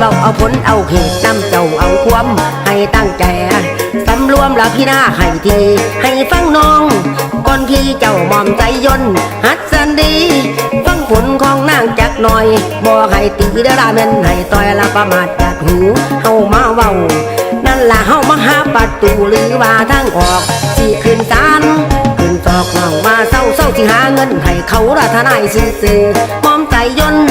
เราเอาผลเอาเหตุนำเจ้าเอาความให้ตั้งใจสำรวมละพี่หน้าให้ที ให้ฟังน้องก่อนพี่เจ้าหมอมใจยนต์ฮัดสันดี ฟังผลของนางจักหน่อยบ่ให้ตีเดราเมนให้ต่อยละประมาทจากหูเฮามาเว้านั่นล่ะเฮามาหาประตูหรือว่าทางออกสิขึ้นศาลขึ้นตอกน้องมาเศร้าเศร้าสิหาเงินให้เขาละทนายซื่อๆมอมใจยนต์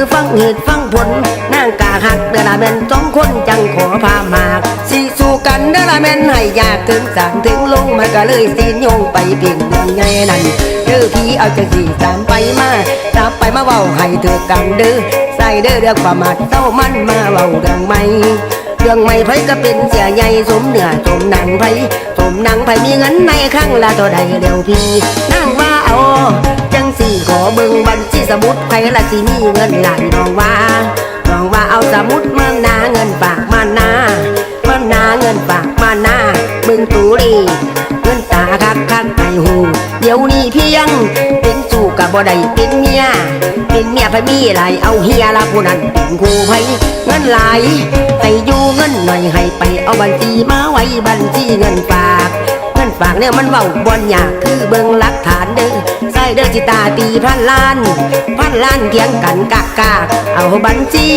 อฟังเหตุฟังผลนางกาหักเดอราเมนสองคนจังขอพามากสิสู้กันเดอราเมนให้ยากถึงสามถึงลงมันก็เลยสินโยงไปเพียงเรื่องไงนั่นเด้อพี่เอาจังสี่ตามไปมาตามไปมาเว้าให้เธอกันเด้อใส่เด้อเรื่องประมาทเต้ามันมาเว้าเรื่องไม่เรื่องไม่ไผก็เป็นเสียใหญ่สมเหนือสมนังไผสมนังไผมีเงินในครั้งละเท่าใดเร็วพี่นั่งว่าเอาี่ขอเบิ่งบัญชีสมุดไผละสิมีเงินหลายน้องว่าน้องว่าเอาสมุดมานาเงินฝากมานามานาเงินฝากมานาเบิ่งตูรีเงินตาคักคักไอหูเดี๋ยวนี้เพียง เป็นสู่กับบ่ได้เป็นเมียเป็นเมียไผมีหลายเอาเฮียละผู้นั้นเป็นคู่ไผเงินหลายให้อยู่เงินหน่อยให้ไปเอาบัญชีมาไว้บัญชีเงินฝากเงินฝากเนี่ยมันเว้าบอนอยากคือเบิ่งหลักฐานเด้อ เด้อจิตาตีพันล้าน พันล้านเทียงกันกากาเอาบัญชี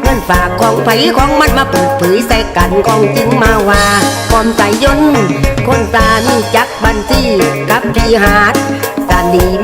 เงินฝากของไผของมันมาเปิดเผยใส่กันของจริงมาว่าความใจยนคนตามีจักบัญชีกับพี่หาดสานดีมี